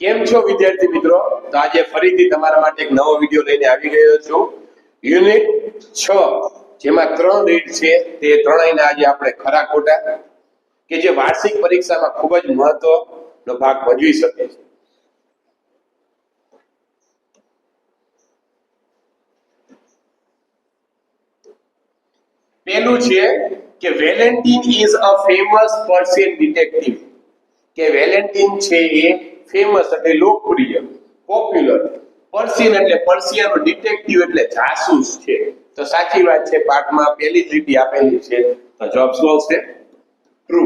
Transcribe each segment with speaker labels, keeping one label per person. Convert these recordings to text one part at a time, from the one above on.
Speaker 1: કેમ છો વિદ્યાર્થી મિત્રો? તો આજે ફરીથી તમારા માટે એક નવો વીડિયો લઈને આવી ગયો છું. યુનિટ છ, જેમાં ત્રણ રીત છે, તે ત્રણેયને આજે આપણે ખરા ખોટા કે જે વાર્ષિક પરીક્ષામાં ખૂબ જ મહત્વનો ભાગ ભજવી શકે છે. પેલું છે કે Valentin is a famous Persian detective. કે વેલેન્ટિન છે એ ફેમસ એટલે લોકપ્રિય પોપ્યુલર પર્સિયન એટલે પર્સિયાનો ડિટેક્ટિવ એટલે જાસૂસ છે. તો સાચી વાત છે, પાઠમાં પહેલી જ લીટી આપેલી છે, તો જવાબ શું આવશે ટ્રુ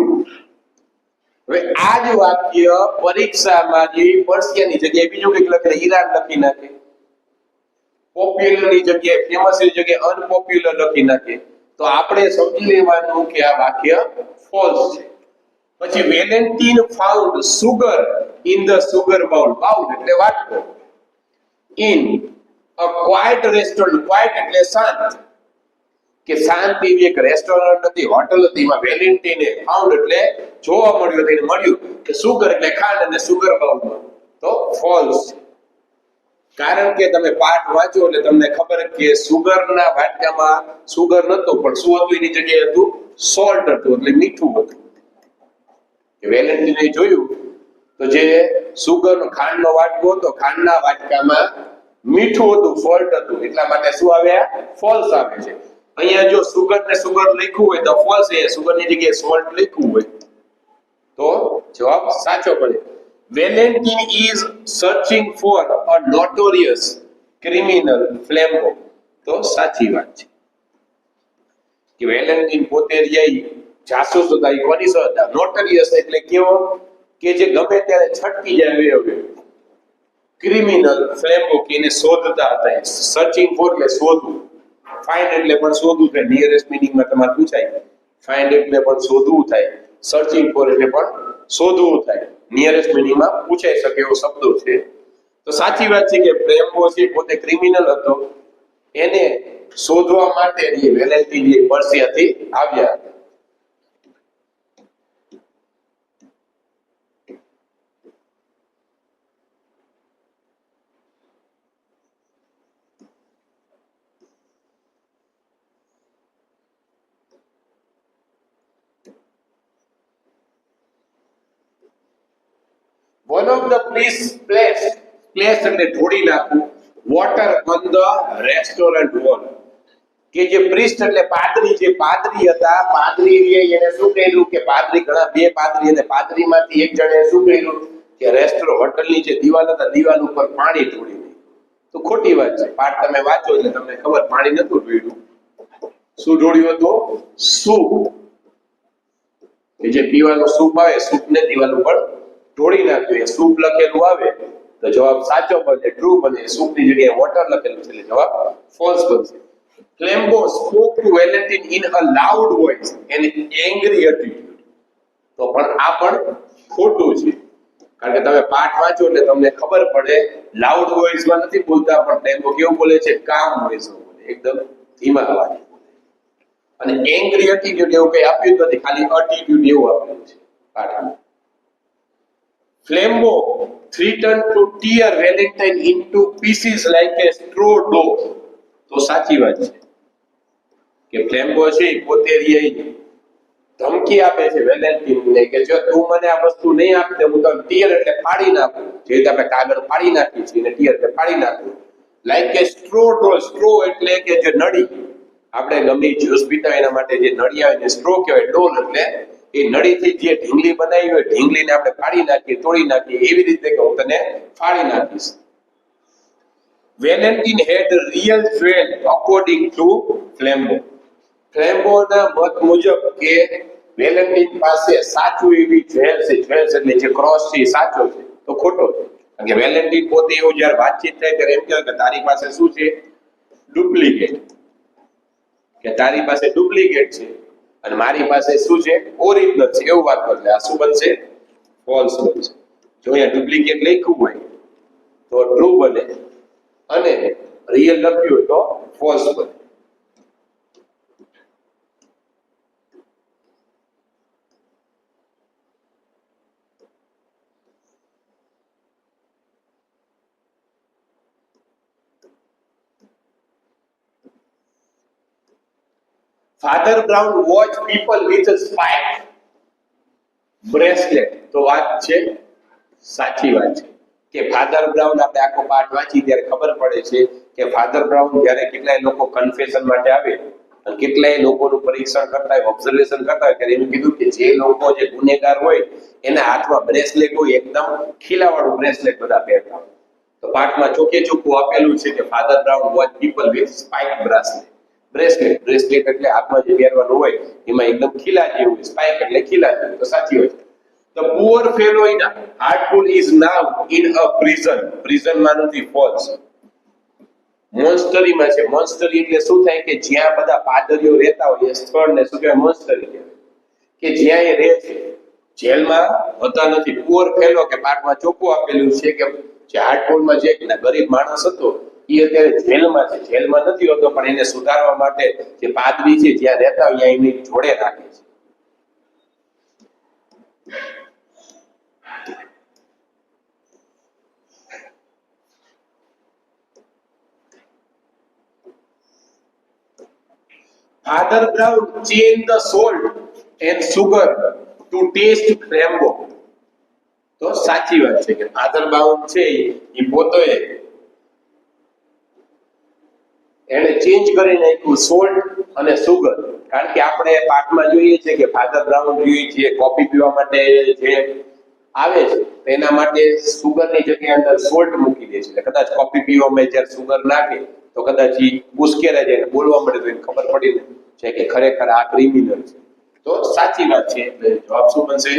Speaker 1: હવે આ જ વાક્ય પરીક્ષામાં જે પર્સિયાની જગ્યાએ બીજું કંઈક લખે, ઈરાન લખી નાખે. પોપ્યુલરની જગ્યાએ ફેમસની જગ્યાએ અનપોપ્યુલર લખી નાખે. તો આપણે સમજી લેવાનું કે આ વાક્ય ફોલ્સ છે. પછી Valentin found sugar in the sugar bowl. Bowl એટલે વાટકો. In a quiet restaurant, quiet એટલે શાંત. કે શાંત એવી એક રેસ્ટોરન્ટ હતી, હોટલ હતી, એમાં વેલેન્ટિને ફાઉન્ડ એટલે જોવા મળ્યું તેને મળ્યું કે સુગર એટલે ખાંડ અને સુગર બાઉલ. તો ફોલ્સ. કારણ કે તમે પાઠ વાંચો એટલે તમને ખબર કે સુગરના વાટકામાં સુગર નતો પણ શું હતું એની જગ્યાએ હતું? સોલ્ટ હતું, એટલે મીઠું હતું. વેલેન્ટિને જોયું, તો જે સુગરનો ખાંડનો વાટકો હતો, ખાંડના વાટકામાં મીઠું હતું, ફોલ્ટ હતું. એટલા માટે શું આવ્યા ફોલ્સ આવે છે. અહીંયા જો સુગર ને સુગર લખ્યું હોય, તો ફોલ્સ એ સુગરની જગ્યાએ સોલ્ટ લખ્યું હોય, તો જવાબ સાચો પડે. Valentin is searching for a notorious criminal Flambeau તો સાચી વાત છે. કે વેલેન્ટિન પોતે રહ્યા ઈ જાસૂસ હતા એ કોની હતા. નોટરિયસ એટલે કેવો કે જે ગમે ત્યારે છટકી જાય હવે. ક્રિમિનલ ફ્લેમ્બો કે એને શોધતા હતા સર્ચિંગ ફોર એટલે શોધવું. ફાઇન્ડ એટલે પણ શોધવું થાય. નિયરેસ્ટ મિનિંગમાં તમારે પૂછાય. ફાઇન્ડ એટલે પણ શોધવું થાય. સર્ચિંગ ફોર એટલે પણ શોધવું થાય. નિયરેસ્ટ મિનિંગમાં પૂછાઈ શકે એવો શબ્દો છે. તો સાચી વાત છે કે પ્રેમો છે પોતે ક્રિમિનલ હતો. એને શોધવા માટે વેલેન્ટિન પર્સિયાથી આવ્યા. One of the place place place એટલે ઢોળી નાખવું water on the restaurant wall કે જે પ્રિસ્ટ એટલે પાદરી, જે પાદરી હતા, પાદરી એને શું કહેલું કે પાદરી ઘણા, બે પાદરી અને પાદરીમાંથી એક જણે શું કહેલું કે રેસ્ટોરન્ટ હોટલની જે દિવાલ હતા, દિવાલ ઉપર પાણી ઢોળી દે તો ખોટી વાત છે. પાઠ તમે વાંચો એટલે તમને ખબર, પાણી નતું ઢોળ્યું. શું ઢોળ્યું હતું? સૂપ. કે જે પીવાનું સૂપ આવે, સૂપને દિવાલ ઉપર ઢોળી નાખ્યું, એ સૂપ લખેલું આવે, તો જવાબ સાચો બને ટ્રુ બને સૂપની જગ્યાએ વોટર લખેલું છે જવાબ ફોલ્સ બનશે. Flambeau spoke to Valentin in a loud voice an angry attitude તો પણ આ પણ ખોટું છે. કારણ કે તમે પાઠ વાંચો એટલે તમને ખબર પડે લાઉડ વોઇસમાં નથી બોલતા, પણ ક્લેમ્બો કેવું બોલે છે? કામ વોઇસમાં બોલે એકદમ ધીમા અવાજે અને એંગ્રી એટીટ્યુડ એવું કઈ આપ્યું નથી, ખાલી એટીટ્યુડ એવું આપ્યું છે પાઠમાં. Flambeau threatened to tear Valentine into pieces like a straw dough. તો સાચી વાત છે. કે ફ્લેમ્બો છે એ પોતે ધમકી આપે છે વેલેન્ટિનને કે જો તું મને આ વસ્તુ નહીં આપતે હું તને ટીયર એટલે ફાડી નાખું. જે રીતે આપણે કાગળ ફાડી નાખીએ છીએ ને ટીયર એટલે ફાડી નાખું. Like a straw do straw એટલે કે જે નળી. આપણે ગમે જ્યુસ પીતા એના માટે જે નળી આવે ને સ્ટ્રો કહેવાય, ડોલ એટલે એ નળીથી જે ઢીંગલી બનાવી હોય, ઢીંગલીને આપણે ફાડી નાખીએ, તોડી નાખીએ, એવી રીતે કે હું તને ફાડી નાખીશ. Valentin had real jewel according to Flambeau ફ્લેમ્બોના મત મુજબ કે વેલેન્ટિન પાસે સાચું એવી જ્વેલ છે જ્વેલ એટલે જે ક્રોસ છે એ સાચો છે, તો ખોટો છે. કારણ કે વેલેન્ટિન પોતે એવું જ્યારે વાતચીત થાય ત્યારે એમ કહેવાય કે તારી પાસે શું છે? ડુપ્લિકેટ કે તારી પાસે ડુપ્લિકેટ છે. અને મારી પાસે શું છે? ઓરિજિનલ છે, એવું વાત બદલે આ શું બનશે? ફોલ્સ બનશે. જો અહીંયા ડુપ્લિકેટ લખ્યું હોય તો ટ્રુ બને અને રિયલ લખ્યું તો ફોલ્સ બને. Father Brown watch people with spike bracelet તો વાત છે, સાચી વાત છે. કે ફાધર બ્રાઉન આપણે આખો પાઠ વાંચી, ત્યારે ખબર પડે છે કે ફાધર બ્રાઉન જ્યારે કેટલાય લોકો કન્ફેશન માટે આવે કેટલાય લોકોનું પરીક્ષણ કરતા હોય ઓબ્ઝર્વેશન કરતા હોય, ત્યારે એમ કીધું કે જે લોકો, જે ગુનેગાર હોય, એના હાથમાં બ્રેસલેટ હોય, એકદમ ખીલાવાળું બ્રેસલેટ બધા પહેરતા હોય. તો પાઠમાં ચોકે ચોખ્ખું આપેલું છે કે Father Brown watch people with spike bracelet bracelet bracelet એટલે હાથમાં જે પહેરવાનું હોય, એમાં એકદમ ખીલા જેવું સ્પાઇક એટલે ખીલા જેવું, તો સાચી હોય The poor fellow in Hartpool is now in a prison. Prison માં નથી false. મોન્સ્ટરીમાં છે. મોન્સ્ટરી એટલે શું થાય કે જ્યાં બધા પાદરીઓ રહેતા હોય, એ સ્થળને શું કહેવાય? મોન્સ્ટરી કે જ્યાં એ રહે છે. જેલમાં હોતા નથી. પુઅર ફેલો કે પાઠમાં ચોખ્ખું આપેલું છે કે જે હાર્ટપોલમાં જે કે ગરીબ માણસ હતો એ અત્યારે જેલમાં છે જેલમાં નથી હોતો, પણ એને સુધારવા માટે જે પાદરી છે, જ્યાં રહેતા હોય એમની જોડે રાખે છે Father Brown changed the salt and sugar to taste rainbow. તો સાચી વાત છે કે ફાધર બ્રાઉન છે એ પોતે એને ચેન્જ કરી નાખ્યું સોલ્ટ અને સુગર કારણ કે આપણે પાઠમાં જોઈએ છે કે ફાધર બ્રાઉન જોઈએ છીએ કોફી પીવા માટે જે આવે છે તેના માટે સુગરની જગ્યાએ અંદર સોલ્ટ મૂકી દે છે. કદાચ કોફી પીવામાં જ્યારે સુગર નાખે, તો કદાચ એ ઉશ્કેરાઈ જાય બોલવા મળે તો એને ખબર પડી છે કે ખરેખર આ ક્રિમિનલ છે. તો સાચી વાત છે, એટલે જવાબ શું બનશે?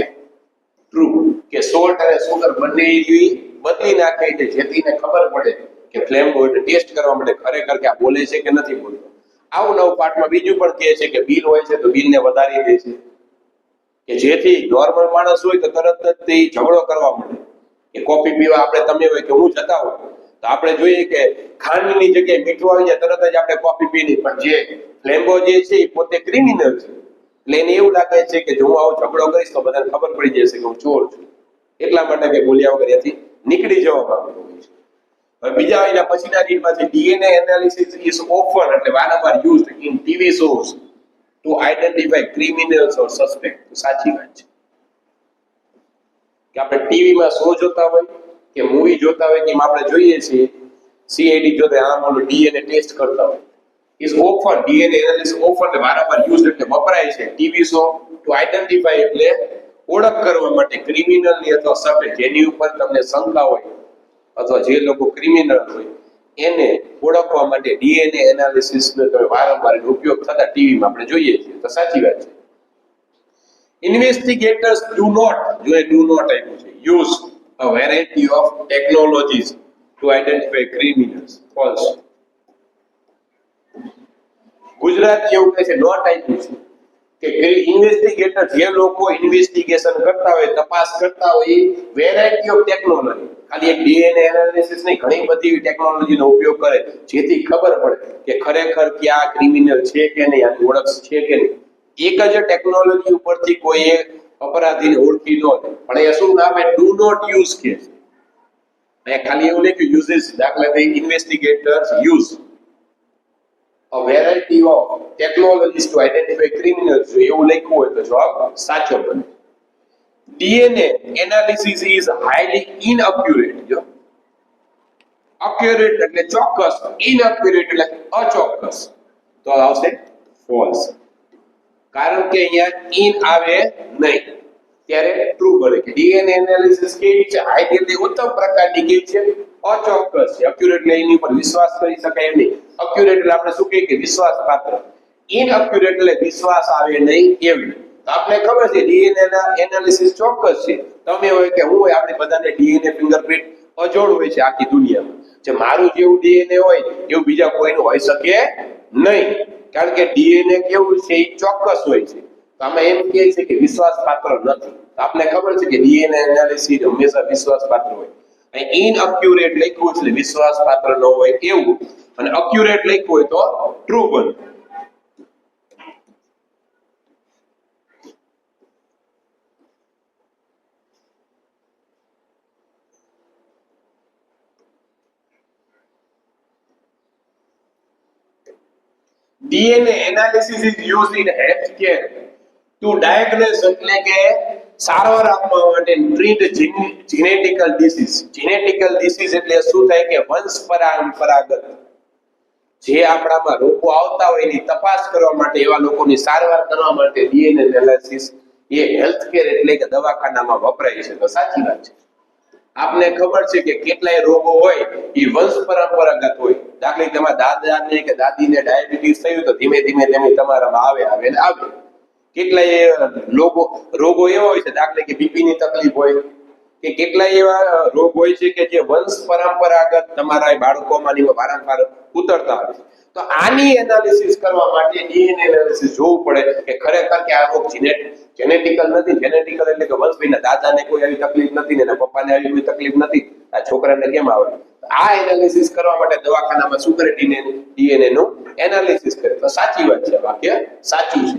Speaker 1: ટ્રુ કે સોલ્ટ અને સુગર બંને બદલી નાખે છે જેથી ખબર પડે કે ફ્લેમ હોય ટેસ્ટ કરવા માટે ખરેખર કે આ બોલે છે કે નથી બોલતો આવું નવું પાઠમાં બીજું પણ કહે છે કે બિલ હોય છે તો બિલને વધારી દે છે. કે જેથી નોર્મલ માણસ હોય તો તરત જ તે ઝઘડો કરવા મળે કે કોફી પીવા આપણે તમે હોય કે હું જતા હોય, તો આપણે જોઈએ કે ખાંડની જગ્યાએ મીઠું આવી જાય તરત જ આપણે કોફી પીની, પણ જે ફ્લેમ્બો જે છે એ પોતે ક્રિમિનલ છે. એટલે એને એવું લાગે છે કે જો હું આવો ઝઘડો કરીશ તો બધાને ખબર પડી જશે કે હું ચોર છું. એટલા માટે કે બોલ્યા વગર ત્યાંથી નીકળી જવા માંગતો હોય છે. હવે બીજા એના પછીના રીતમાં છે ડીએનએ એનાલિસિસ ઇઝ ઓફન એટલે વારંવાર used in TV shows to identify criminals or suspect સાચી વાત છે. કે આપણે ટીવીમાં શો જોતા હોય કે મૂવી જોતા હોય કે એમાં આપણે જોઈએ છીએ સીઆઈડી જોતા આમ ઓલું ડીએનએ ટેસ્ટ કરતા હોય. Is often DNA analysis often એટલે વારંવાર યુઝ એટલે વપરાય છે ટીવી શો ટુ આઈડેન્ટિફાય એટલે ઓળખ કરવા માટે ક્રિમિનલની અથવા સસ્પેક્ટ જેની ઉપર તમને શંકા હોય અથવા જે લોકો ક્રિમિનલ હોય, એને ઓળખવા માટે ડીએનએ એનાલિસિસનો તમે વારંવાર ઉપયોગ થતા ટીવીમાં આપણે જોઈએ છીએ. તો સાચી વાત છે. ઇન્વેસ્ટિગેટર્સ ડુ નોટ જો એ ડુ નોટ આપ્યું છે use a variety of technologies to identify criminals false Gujarati એવું કહે છે નોટ આપ્યું છે, કે ઇન્વેસ્ટિગેટર જે લોકો ઇન્વેસ્ટિગેશન કરતા હોય, તપાસ કરતા હોય વેરાયટી ઓફ ટેકનોલોજી ખાલી એક ડીએનએ એનાલિસિસ નહીં, ઘણી બધી ટેકનોલોજીનો ઉપયોગ કરે, જેથી ખબર પડે કે ખરેખર ક્યાં ક્રિમિનલ છે કે નહીં, આની ઓળખ છે કે નહીં. એક જ ટેકનોલોજી ઉપરથી કોઈ અપરાધીને ઓળખી ન પણ એ શું નામ? છે ડુ નોટ યુઝ કે મેં ખાલી એવું લખ્યું યુઝિસ દાખલા તરીકે investigators use a variety of technologies to identify criminals એવું લખ્યું હોય તો જવાબ સાચો બને. DNA analysis is highly inaccurate accurate એટલે ચોક્કસ, inaccurate એટલે અચોક્કસ. તો આવશે false. કારણ કે અહીંયા in આવે નહીં. ત્યારે ટ્રુ બને કે ડીએનએ એનાલિસિસ કેવી છે? આઈડિયલી ઉત્તમ પ્રકારની કેવી છે? અચોક્કસ છે. અક્યુરેટ એટલે એની ઉપર વિશ્વાસ કરી શકાય એમ નહીં. અક્યુરેટ એટલે આપણે શું કહીએ કે વિશ્વાસ પાત્ર ઇનઅક્યુરેટ એટલે વિશ્વાસ આવે નહીં એવી. આપણે ખબર છે, ડીએનએ ના એનાલિસિસ ચોક્કસ છે. તમે હોય કે હું હોય, આપણે બધાને ડીએનએ ફિંગરપ્રિન્ટ અજોડ હોય છે આખી દુનિયામાં. જે મારું જેવું ડીએનએ હોય, એવું બીજા કોઈનું હોઈ શકે નહીં. કારણ કે ડીએનએ કેવું છે એ ચોક્કસ હોય છે. તો આમાં એમ કહે છે કે વિશ્વાસ પાત્ર નથી આપણે ખબર છે કે ડીએનએ એનાલિસિસ હંમેશા વિશ્વાસ પાત્ર હોય અને ઇનઅક્યુરેટ લખ્યું એટલે વિશ્વાસ પાત્ર ન હોય એવું. અને અક્યુરેટ લખ્યું હોય તો ટ્રુ બને DNA analysis is used in healthcare to diagnose એટલે સારવાર આપવા માટે treat genetical disease genetical disease એટલે શું થાય કે વંશ પરંપરાગત. જે આપણામાં રોગો આવતા હોય એની તપાસ કરવા માટે એવા લોકોની સારવાર કરવા માટે ડીએનએ એનાલિસિસ એ હેલ્થ કેર એટલે કે દવાખાનામાં વપરાય છે. તો સાચી વાત છે. આપને ખબર છે કે કેટલાય રોગો હોય, એ વંશ પરંપરાગત હોય. દાખલા તમારા દાદાને કે દાદીને ડાયાબિટીસ થયું તો ધીમે ધીમે ધીમે તમારામાં આવે આવે ને આવે. કેટલાય રોગો રોગો એવા હોય છે, દાખલા કે બીપી ની તકલીફ હોય. કે કેટલાય એવા રોગ હોય છે કે જે વંશ પરંપરાગત તમારા બાળકોમાં વારંવાર ઉતરતા હોય છે. તો આની એનાલિસિસ કરવા માટે ડીએનએ એનાલિસિસ જોવું પડે કે ખરેખર કે આ રોગ જેનેટિકલ નથી. જેનેટિકલ એટલે કે વંશભાઈના દાદાને કોઈ આવી તકલીફ નથી ને એના પપ્પાને આવી કોઈ તકલીફ નથી. આ છોકરાને કેમ આવે આ એનાલિસિસ કરવા માટે દવાખાનામાં શું કરે ડીએનએ ડીએનએ નું એનાલિસિસ કરે. તો સાચી વાત છે, વાક્ય સાચું છે.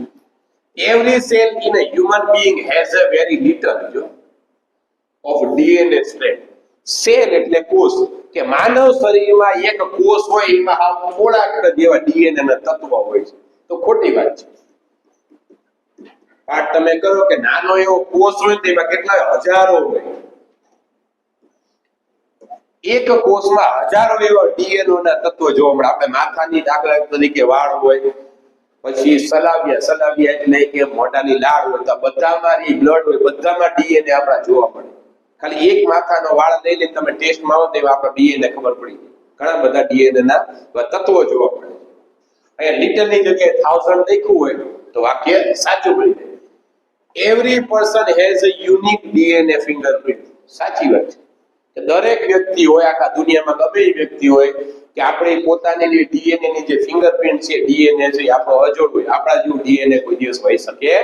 Speaker 1: Every cell in a human being has a very little જો ઓફ ડીએનએ સ્ટ્રેન્ડ સેલ એટલે કોષ. કે માનવ શરીરમાં એક કોષ હોય એમાં હાવ થોડાક જેવા ડીએનએ ના તત્વ હોય છે. તો ખોટી વાત છે. પાઠ તમે કરો કે નાનો એવો કોષ હોય તો એમાં કેટલા હજારો હોય. એક કોષમાં હજારો એવા ડીએનઓ ના તત્વો જોવા મળે આપણે માથાની દાખલા તરીકે વાળ હોય, પછી સલાવિયા સલાવિયા એટલે કે મોઢાની લાળ હોય, તો બધામાં બ્લડ હોય, બધામાં ડીએનએ આપણા જોવા મળે. ખાલી એક માથાનો વાળ લઈ લે તમે ટેસ્ટમાં આવો તો આપણા ડીએનએ ખબર પડી ઘણા બધા ડીએનએ ના તત્વો જોવા મળે અહીંયા લિટલની જગ્યાએ થાઉઝન્ડ લખ્યું હોય તો વાક્ય સાચું મળી જાય. Every person has a unique DNA fingerprint સાચી વાત છે. દરેક વ્યક્તિ હોય, આખા દુનિયામાં ગમે વ્યક્તિ હોય, કે આપણી પોતાની જે ડીએનએ ની જે ફિંગરપ્રિન્ટ છે ડીએનએ છે આપણો અજોડ હોય, આપણા જેવું ડીએનએ કોઈ દિવસ હોઈ શકે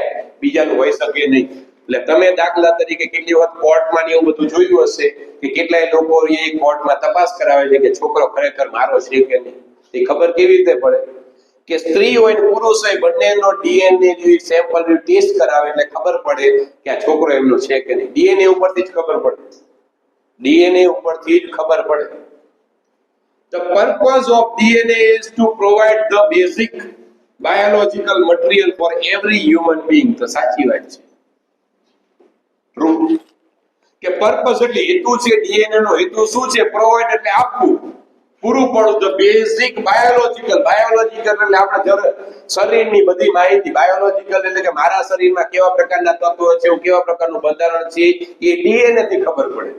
Speaker 1: બીજાનું હોઈ શકે નહીં. એટલે તમે દાખલા તરીકે કેટલી વખત કોર્ટમાં એવું બધું જોયું હશે કે કેટલાય લોકો એ કોર્ટમાં તપાસ કરાવે છે કે છોકરો ખરેખર મારો છે કે નહીં? એ ખબર કેવી રીતે પડે? કે સ્ત્રી હોય ને પુરુષ હોય, બંનેનો ડીએનએ સેમ્પલ ટેસ્ટ કરાવે એટલે ખબર પડે કે આ છોકરો એમનો છે કે નહીં. ડીએનએ ઉપરથી જ ખબર પડે. ડીએનએ ઉપરથી જ ખબર પડે. The purpose of DNA is to provide the basic biological material for every human being. તો સાચી વાત છે. True. કે પર્પસ એટલે હેતુ છે ડીએનએ નો હેતુ શું છે પ્રોવાઇડ એટલે આપવું પૂરું પડવું તો બેઝિક બાયોલોજીકલ બાયોલોજીકલ એટલે આપણે શરીરની બધી માહિતી બાયોલોજીકલ એટલે કે મારા શરીરમાં કેવા પ્રકારના તત્વો છે કેવા પ્રકારનું બંધારણ છે, એ ડીએનએ થી ખબર પડે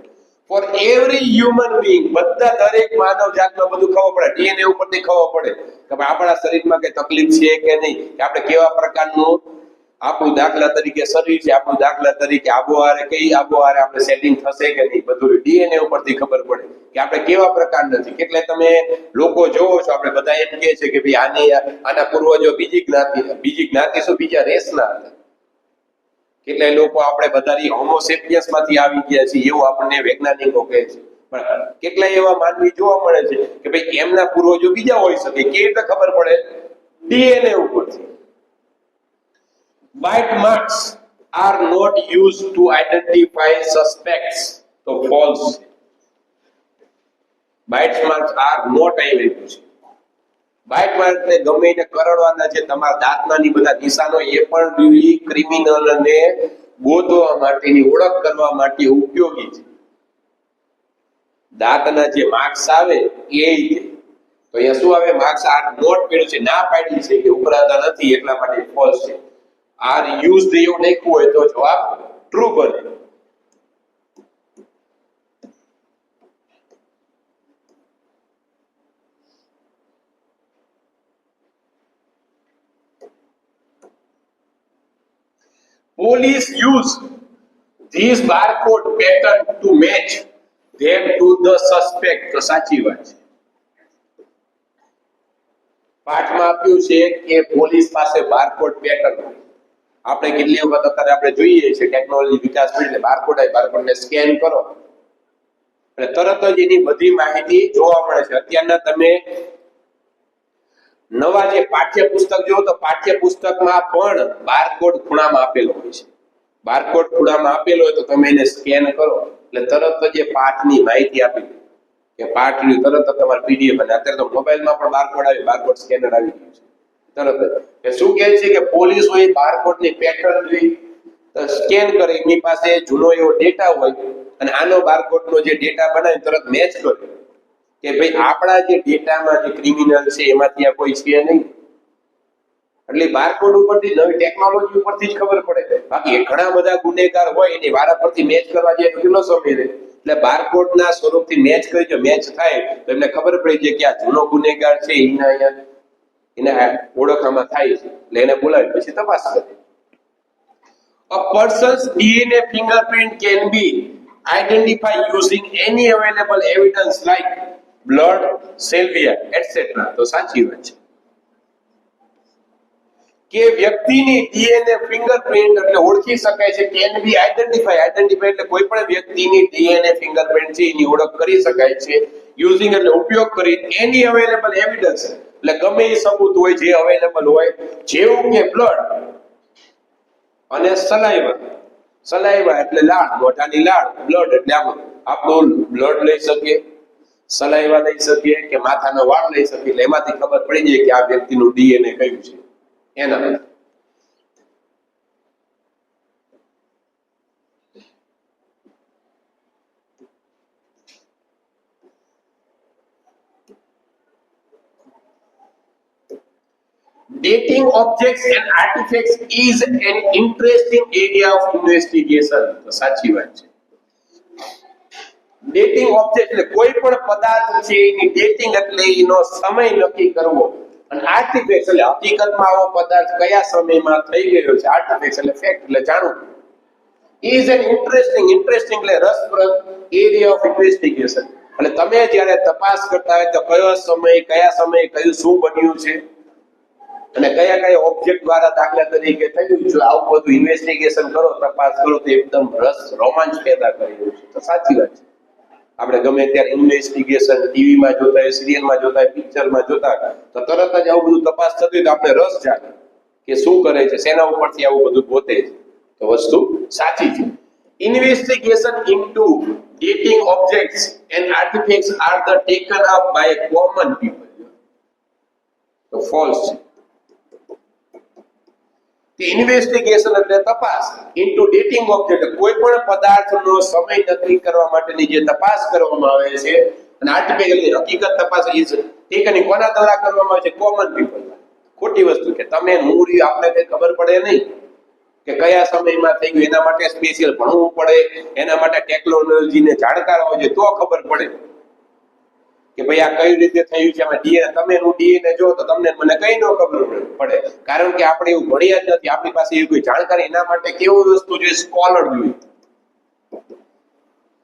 Speaker 1: ફોર એવરી હ્યુમન બીંગ બધા દરેક માનવ જાતમાં બધું ખબર પડે ડીએનએ ઉપરથી ખબર પડે કે આપણા શરીરમાં કઈ તકલીફ છે કે નહીં, કે આપણે કેવા પ્રકારનું આપણું દાખલા તરીકે શરીર છે, આપણું દાખલા તરીકે આબોહારે કઈ આબોહારે આપણે સેટિંગ થશે કે નહીં, બધું ડીએનએ ઉપરથી ખબર પડે કે આપણે કેવા પ્રકારના છે કેટલે તમે લોકો જોવો છો, આપણે બધા એમ કહે છે કે ભાઈ આની આના પૂર્વજો બીજી જ્ઞાતિ બીજી જ્ઞાતિ શું બીજા રેસના હતા? કેટલાય લોકો આપણે બધા હોમોસેપિયસમાંથી આવી ગયા છીએ, એવું આપણને વૈજ્ઞાનિકો કહે છે. પણ કેટલાય એવા માનવી જોવા મળે છે કે ભાઈ એમના પૂર્વજો બીજા હોઈ શકે કેવી રીતે ખબર પડે? ડીએનએ ઉપરથી. Bite marks are not used to identify suspects તો false. Bite marks are not આવી રહ્યું છે બાઇટ માર્કને ગમે એને કરડવાના છે, તમારા દાંતના ની બધા નિશાનો એ પણ ક્રિમિનલ ને ગોતવા માટેની, ઓળખ કરવા માટે ઉપયોગી છે. દાંતના જે માર્ક્સ આવે, એ તો અહીંયા શું આવે? માર્ક્સ આર નોટ પેલું છે ના પાડી છે કે ઉપરાતા નથી, એટલા માટે ફોલ્સ છે. આર યુઝડ એવું લખ્યું હોય તો જવાબ ટ્રુ બને Police use these barcode pattern to match them to the suspect. તો સાચી વાત છે પાઠમાં આપ્યું છે કે પોલીસ પાસે બારકોડ પેટર્ન આપણે કેટલી વખત અત્યારે આપણે જોઈએ છે ટેકનોલોજી વિકાસ એટલે બારકોડ આવી બારકોડને સ્કેન કરો. એટલે તરત જ એની બધી માહિતી જોવા મળે છે. અત્યારના તમે નવા જે પાઠ્ય પુસ્તક જો તો પાઠ્ય પુસ્તકમાં પણ બારકોડ ખૂણામાં આપેલો હોય છે. બારકોડ ખૂણામાં આપેલો હોય તો તમે એને સ્કેન કરો. એટલે તરત જ એ પાઠની માહિતી આપી દે. કે પાઠ તરત જ તમારે પીડીએફ અને અત્યારે તો મોબાઈલમાં પણ બારકોડ આવી, બારકોડ સ્કેનર આવી ગયું છે. તરત જ. શું કહે છે કે પોલીસ હોય બારકોડ પેટર્ન જોઈ સ્કેન કરે, એની પાસે જૂનો એવો ડેટા હોય, અને આનો બારકોડ જે ડેટા બનાવે તરત મેચ કરે. કે ભાઈ આપણા જે ડેટામાં જે ક્રિમિનલ છે, એમાંથી આ કોઈ છે નહીં. એટલે બારકોડ ઉપરથી નવી ટેકનોલોજી ઉપરથી જ ખબર પડે. બાકી ઘણા બધા ગુનેગાર હોય, એની વારા પરથી મેચ કરવા જાય કેટલો સમય રહે? એટલે બારકોડના સ્વરૂપથી મેચ કરી જો મેચ થાય, તો એમને ખબર પડી જાય કે આ જૂનો ગુનેગાર છે, એના અહીંયા એને ઓળખામાં થાય છે. એટલે એને બોલાવી પછી તપાસ કરે. A person's DNA fingerprint can be identify using any available evidence like blood salvia, etcetera તો સાચી વાત છે. કે વ્યક્તિની ડીએનએ ફિંગરપ્રિન્ટ એટલે ઓળખી શકાય છે કેન બી આઈડેન્ટિફાઈ આઈડેન્ટિફાઈ એટલે કોઈ પણ વ્યક્તિની ડીએનએ ફિંગરપ્રિન્ટ છે એની ઓળખ કરી શકાય છે. યુઝિંગ એટલે ઉપયોગ કરી એની અવેલેબલ એવિડન્સ એટલે ગમે એ સબૂત હોય, જે અવેલેબલ હોય, જેવું કે બ્લડ અને સલાઈવા સલાઈવા એટલે લાળ મોઢાની લાળ બ્લડ એટલે આમ. આપણું બ્લડ લઈ શકીએ સલાઈવા લઈ શકીએ કે માથાનો વાળ લઈ શકીએ. એટલે એમાંથી ખબર પડી જાય કે આ વ્યક્તિનું ડીએનએ કયું છે. એના. Dating objects and artifacts is an interesting area of investigation. તો સાચી વાત છે. ડેટિંગ ઓબ્જેક્ટ એટલે કોઈ પણ પદાર્થ છે એની ડેટિંગ એટલે એનો સમય નક્કી કરવો. અને આર્ટિફેક્ટ એટલે હકીકતમાં આવો પદાર્થ કયા સમયમાં થઈ ગયો છે? આર્ટિફેક્ટ એટલે ફેક્ટ એટલે જાણવું. ઇઝ an ઇન્ટરેસ્ટિંગ ઇન્ટરેસ્ટિંગ એટલે રસપ્રદ એરિયા ઓફ ઇન્વેસ્ટિગેશન એટલે તમે જ્યારે તપાસ કરતા હોય તો કયો સમય, કયા સમયે કયું શું બન્યું છે? અને કયા કયા ઓબ્જેક્ટ દ્વારા દાખલા તરીકે થયું? જો આવું બધું ઇન્વેસ્ટિગેશન કરો, તપાસ કરો, તો એકદમ રસ, રોમાંચ પેદા કરી રહ્યું છે. તો સાચી વાત છે. આપણે ગમે ત્યારે ઇન્વેસ્ટિગેશન ટીવીમાં જોતા હોય સિરિયલમાં જોતા હોય પિક્ચરમાં જોતા તો તરત જ આવું બધું તપાસ થતી હોય તો આપણે રસ જાગે કે શું કરે છે, શેના ઉપરથી આવું બધું ગોતે છે. તો વસ્તુ સાચી છે. Investigation into dating objects and artifacts are the taken up by common people તો ફોલ્સ છે ઇન્વેસ્ટિગેશન એટલે તપાસ. ઇન્ટુ ડેટિંગ ઓબ્જેક્ટ કોઈ પણ પદાર્થનો સમય નક્કી કરવા માટેની જે તપાસ કરવામાં આવે છે, અને આર્ટિફિશિયલ હકીકત તપાસ એ છે. ટેકનિક કોના દ્વારા કરવામાં આવે છે? કોમન પીપલ ખોટી વસ્તુ કે તમે હું આપને કઈ ખબર પડે નહીં કે કયા સમયમાં થઈ ગયું, એના માટે સ્પેશિયલ ભણવું પડે, એના માટે ટેકનોલોજીને જાણકાર હોય જોઈએ તો ખબર પડે. કે ભાઈ આ કઈ રીતે થયું છે? ડીએનએ તમે હું ડીએનએ જો તો તમને મને કઈ ન ખબર પડે. કારણ કે આપણે એવું ભણ્યા જ નથી. આપણી પાસે એવી કોઈ જાણકારી એના માટે કેવું વસ્તુ જોઈએ સ્કોલર જોઈએ.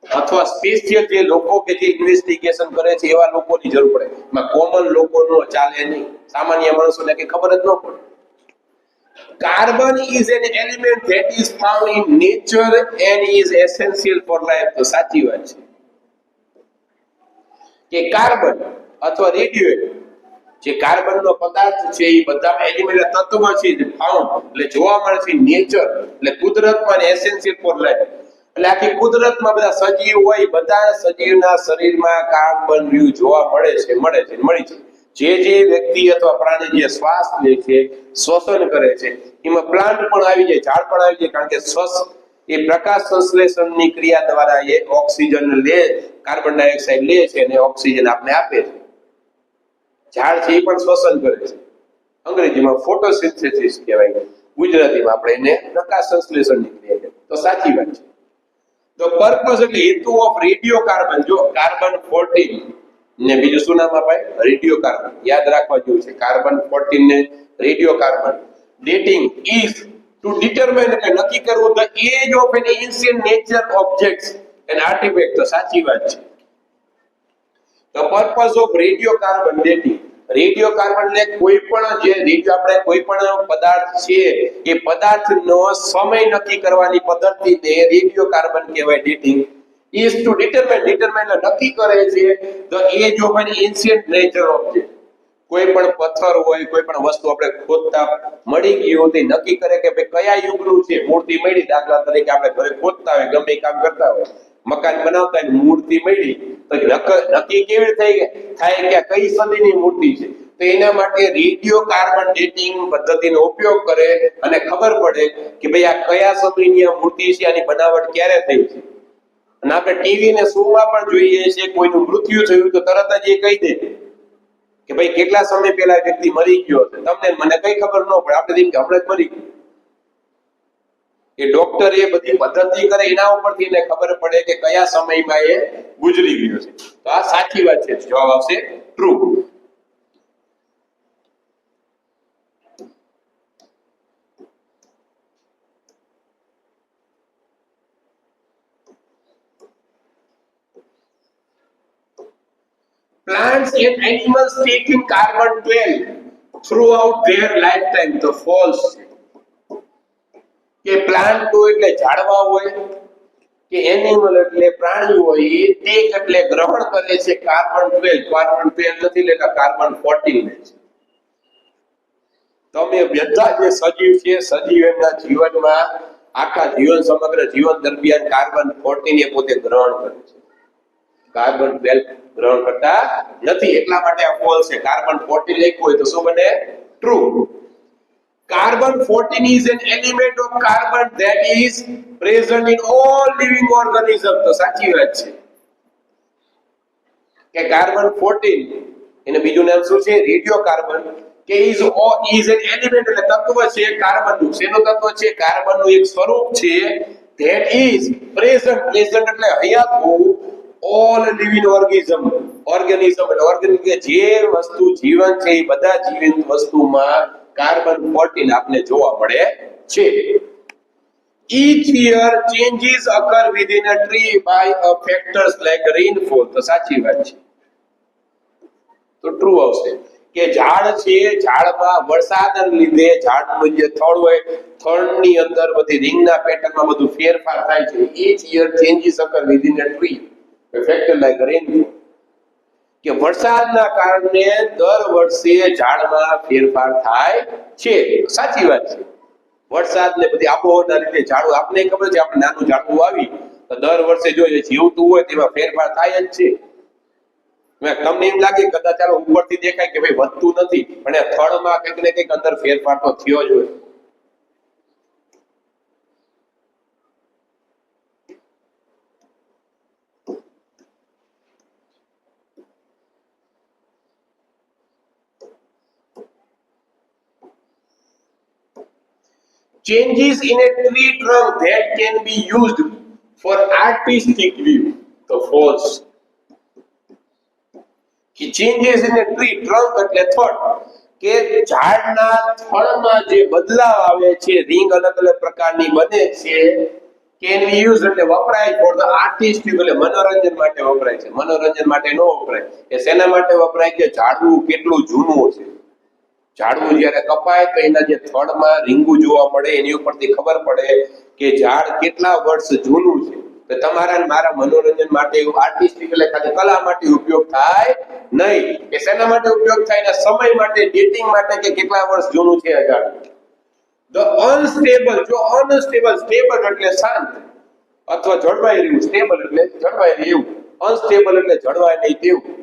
Speaker 1: અથવા સ્પેશિયલ જે લોકો કે જે ઇન્વેસ્ટિગેશન કરે છે, એવા લોકોની જરૂર પડે. એમાં કોમન લોકોનો ચાલે નહીં. સામાન્ય માણસોને કે ખબર જ ન પડે. Carbon is an element that is found in nature and is essential for life તો સાચી વાત છે. કે કાર્બન અથવા રેડિયો જે કાર્બનનો પદાર્થ છે એ બધા એલિમેન્ટ તત્વમાં છે જે ફાઉન્ડ એટલે જોવા મળે છે નેચર એટલે કુદરતમાં એસેન્શિયલ ફોર લાઈફ એટલે આખી કુદરતમાં બધા સજીવ હોય બધા સજીવના શરીરમાં કાર્બન રહ્યું જોવા મળે છે મળે છે, મળી છે. જે જે વ્યક્તિ અથવા પ્રાણી જે શ્વાસ લે છે, શ્વસન કરે છે, એમાં પ્લાન્ટ પણ આવી જાય, ઝાડ પણ આવી જાય, કારણ કે શ્વસ એ પ્રકાશ સંશ્લેષણની ક્રિયા દ્વારા એ ઓક્સિજન લે, કાર્બન ડાયોક્સાઇડ લે છે અને ઓક્સિજન આપણે આપે છે. ઝાડ છે એ પણ શ્વસન કરે છે. અંગ્રેજીમાં ફોટોસિન્થેસિસ કહેવાય ગુજરાતીમાં આપણે એને પ્રકાશ સંશ્લેષણની ક્રિયા કહેવાય તો સાચી વાત છે. તો પર્પઝ એટલે હેતુ ઓફ રેડિયો કાર્બન જો કાર્બન 14 ને બીજું શું નામ અપાય? રેડિયો કાર્બન યાદ રાખવા જેવું છે. કાર્બન 14 ને radio carbon dating is to determine એટલે નક્કી કરવું the age of an ancient nature objects and artifact તો સાચી વાત છે the purpose of radiocarbon dating radiocarbon ને કોઈ પણ જે રેડિયો આપણે કોઈ પણ પદાર્થ છે એ પદાર્થનો સમય નક્કી કરવાની પદ્ધતિને રેડિયોકાર્બન કહેવાય dating is to determine determine નક્કી કરે છે the age of an ancient nature object કોઈ પણ પથ્થર હોય, કોઈ પણ વસ્તુ આપણે ખોદતા મળી ગઈ હોતી, નક્કી કરે કે ભાઈ કયા યુગનું છે? મૂર્તિ મળી દાખલા તરીકે આપણે ઘરે ખોદતા હોય, ગમે કામ કરતા હોય, મકાન બનાવતા હોય, મૂર્તિ મળી, તો નક્કી કેવી થઈ થાય કે કઈ સદીની મૂર્તિ છે? તો એના માટે રેડિયો કાર્બન ડેટિંગ પદ્ધતિનો ઉપયોગ કરે અને ખબર પડે કે ભાઈ આ કયા સમયની આ મૂર્તિ છે, આની બનાવટ ક્યારે થઈ છે? અને આપણે ટીવી ને શોમાં પણ જોઈએ છીએ, કોઈનું મૃત્યુ થયું તો તરત જ એ કહી દે. કે ભાઈ, કેટલા સમય પહેલા વ્યક્તિ મરી ગયો છે? તમને મને કઈ ખબર ન પડે આપણે એમ કે હમણાં જ મરી ગયો. એ ડોક્ટર એ બધી પદ્ધતિ કરે, એના ઉપરથી એને ખબર પડે કે કયા સમયમાં એ ગુજરી ગયો છે. તો આ સાચી વાત છે, જવાબ આવશે true Plants and animals taking carbon 12 throughout their lifetime. the false કે પ્લાન્ટ એટલે ઝાડવા હોય, કે એનિમલ એટલે પ્રાણી હોય, એ ટેક એટલે ગ્રહણ કરે છે કાર્બન 12 કાર્બન 12 નથી લેતા કાર્બન 14 લે છે. તમે બધા જે સજીવ છે, સજીવ એમના જીવનમાં આખા જીવન સમગ્ર જીવન દરમિયાન કાર્બન 14 એ પોતે ગ્રહણ કરે છે. કાર્બન 12 ગ્રહણ કરતા નથી. એટલા માટે આ ફોલ છે. કાર્બન 14 લખ્યું હોય તો શું બને? True carbon 14 is an element of carbon that is present in all living organism તો સાચી વાત છે. કે કાર્બન 14 એને બીજું નામ શું છે? રેડિયો કાર્બન કે is O is an element એટલે તત્વ છે કાર્બનનું શેનું તત્વ છે? કાર્બનનું એક સ્વરૂપ છે ધેટ ઇઝ પ્રેઝન્ટ પ્રેઝન્ટ એટલે હયાત all living organism organism એટલે organism કે જે વસ્તુ જીવન છે એ બધા જીવંત વસ્તુમાં કાર્બન 14 આપને જોવા મળે છે each year changes occur within a tree by a factors like rainfall તો સાચી વાત છે તો ટ્રુ આવશે કે ઝાડ છે ઝાડમાં વરસાદને લીધે ઝાડનું જે થડ હોય થડની અંદર બધી રિંગના પેટર્નમાં બધું ફેરફાર થાય છે each year changes occur within a tree factor like કે વરસાદના કારણે દર વર્ષે ઝાડમાં ફેરફાર થાય છે. સાચી વાત છે. વરસાદ ને બધી આબોહવાના લીધે ઝાડું, આપને ખબર છે, આપણે નાનું ઝાડવું આવી તો દર વર્ષે જો જીવતું હોય તેમાં ફેરફાર થાય જ છે. તમને એમ લાગે કદાચ ચાલો ઉપરથી દેખાય કે ભાઈ વધતું નથી, પણ એ થડમાં કંઈક ને કંઈક અંદર ફેરફાર તો થયો જ હોય. Changes in a tree trunk that can be used for artistic view. The false. He changes in a tree trunk એટલે થડ કે ઝાડના થડમાં જે બદલાવ આવે છે રિંગ અલગ અલગ પ્રકારની બને છે કેન બી યુઝ એટલે વપરાય ફોર ધ આર્ટિસ્ટિક એટલે મનોરંજન માટે વપરાય છે. મનોરંજન માટે ન વપરાય. એ શેના માટે વપરાય કે ઝાડવું કેટલું જૂનું છે? ઝાડવું જ્યારે કપાય તો એના જે થડમાં રીંગું જોવા મળે, એની ઉપરથી ખબર પડે કે ઝાડ કેટલા વર્ષ જૂનું છે. તો તમારા મારા મનોરંજન માટે આર્ટિસ્ટિક એટલે ખાલી કલા માટે ઉપયોગ થાય નહીં. કે શેના માટે ઉપયોગ થાય? એના સમય માટે ડેટિંગ માટે કે કેટલા વર્ષ જૂનું છે ઝાડ? ધ અનસ્ટેબલ જો અનસ્ટેબલ સ્ટેબલ એટલે શાંત. અથવા જળવાઈ રહ્યું સ્ટેબલ એટલે જળવાઈ રહ્યું. અનસ્ટેબલ એટલે જળવાય નહીં તેવું.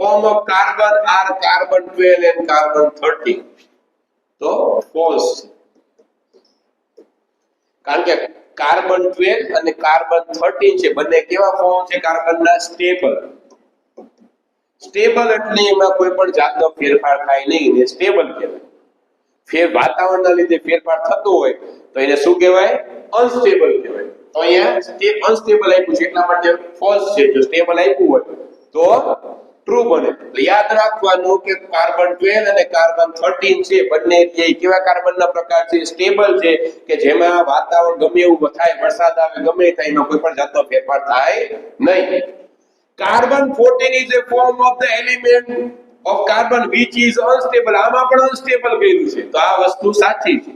Speaker 1: Form of carbon are carbon 12 and carbon 13 તો false. કારણ કે કાર્બન 12 અને કાર્બન 13 છે, બંને કેવા ફોર્મ છે? કાર્બનના સ્ટેબલ સ્ટેબલ એટલે એમાં કોઈ પણ જાતનો ફેરફાર થાય નહીં ને સ્ટેબલ કહેવાય. ફેર વાતાવરણના લીધે ફેરફાર થતો હોય, તો એને શું કહેવાય? અનસ્ટેબલ કહેવાય. તો અહીંયા અનસ્ટેબલ આપ્યું છે, એટલા માટે ફોલ્સ છે, જો સ્ટેબલ આપ્યું હોય, તો ટ્રુ બને. યાદ રાખવાનું કે કાર્બન 12 અને કાર્બન 13 છે, બંને જે કેવા કાર્બનના પ્રકાર છે? સ્ટેબલ છે કે જેમાં વાતાવરણ ગમે એવું થાય, વરસાદ આવે, ગમે થાય, એમાં કોઈ પણ જાતનો ફેરફાર થાય નહીં. Carbon 14 is a form of the element of carbon which is unstable. આમાં પણ અનસ્ટેબલ કર્યું છે. તો આ વસ્તુ સાચી છે.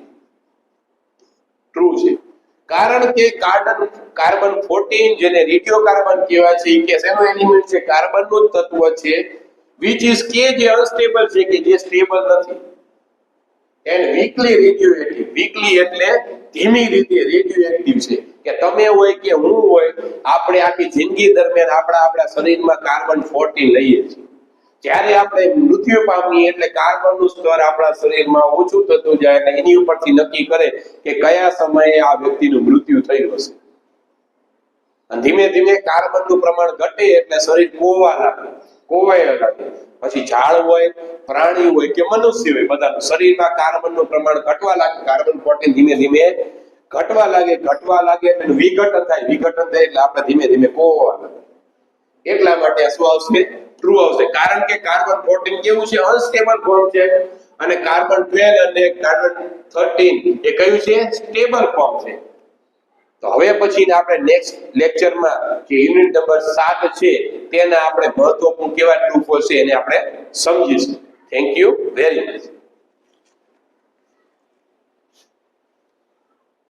Speaker 1: ટ્રુ છે. કારણ કે કાર્બન કાર્બન 14 જેને રેડિયો કાર્બન કહેવાય છે કે શેનો એલિમેન્ટ છે? કાર્બનનું જ તત્વ છે વિચ ઇઝ કે જે અનસ્ટેબલ છે, કે જે સ્ટેબલ નથી. એન્ડ વીકલી રેડિયોએક્ટિવ વીકલી એટલે ધીમી રીતે રેડિયોએક્ટિવ છે. કે તમે હોય કે હું હોય, આપણે આખી જિંદગી દરમિયાન આપણા આપણા શરીરમાં કાર્બન 14 લઈએ છીએ. જ્યારે આપણે મૃત્યુ પામીએ એટલે કાર્બનનું સ્તર આપણા શરીરમાં ઓછું થતું જાય એટલે એની ઉપરથી નક્કી કરે કે કયા સમયે આ વ્યક્તિનું મૃત્યુ થયું હશે. ધીમે ધીમે કાર્બનનું પ્રમાણ ઘટે એટલે શરીર કોવા લાગે, કોવાય લાગે. પછી ઝાડ હોય, પ્રાણી હોય કે મનુષ્ય હોય, બધાનું શરીરમાં કાર્બનનું પ્રમાણ ઘટવા લાગે, કાર્બન પ્રોટીન ધીમે ધીમે ઘટવા લાગે ઘટવા લાગે એટલે વિઘટન થાય. વિઘટન થાય એટલે આપણે ધીમે ધીમે કોવા લાગે. એટલા માટે શું આવશે? ટ્રુ આવશે. કારણ કે કાર્બન 14 કેવું છે? અનસ્ટેબલ ફોર્મ છે. અને કાર્બન 12 અને કાર્બન 13 એ કયું છે? સ્ટેબલ ફોર્મ છે. તો હવે પછી આપણે નેક્સ્ટ લેક્ચરમાં જે યુનિટ નંબર 7 છે, તેના આપણે મહત્વપૂર્ણ કેવા ટ્રુ ફોલ્સ છે એને આપણે સમજીશું. Thank you very much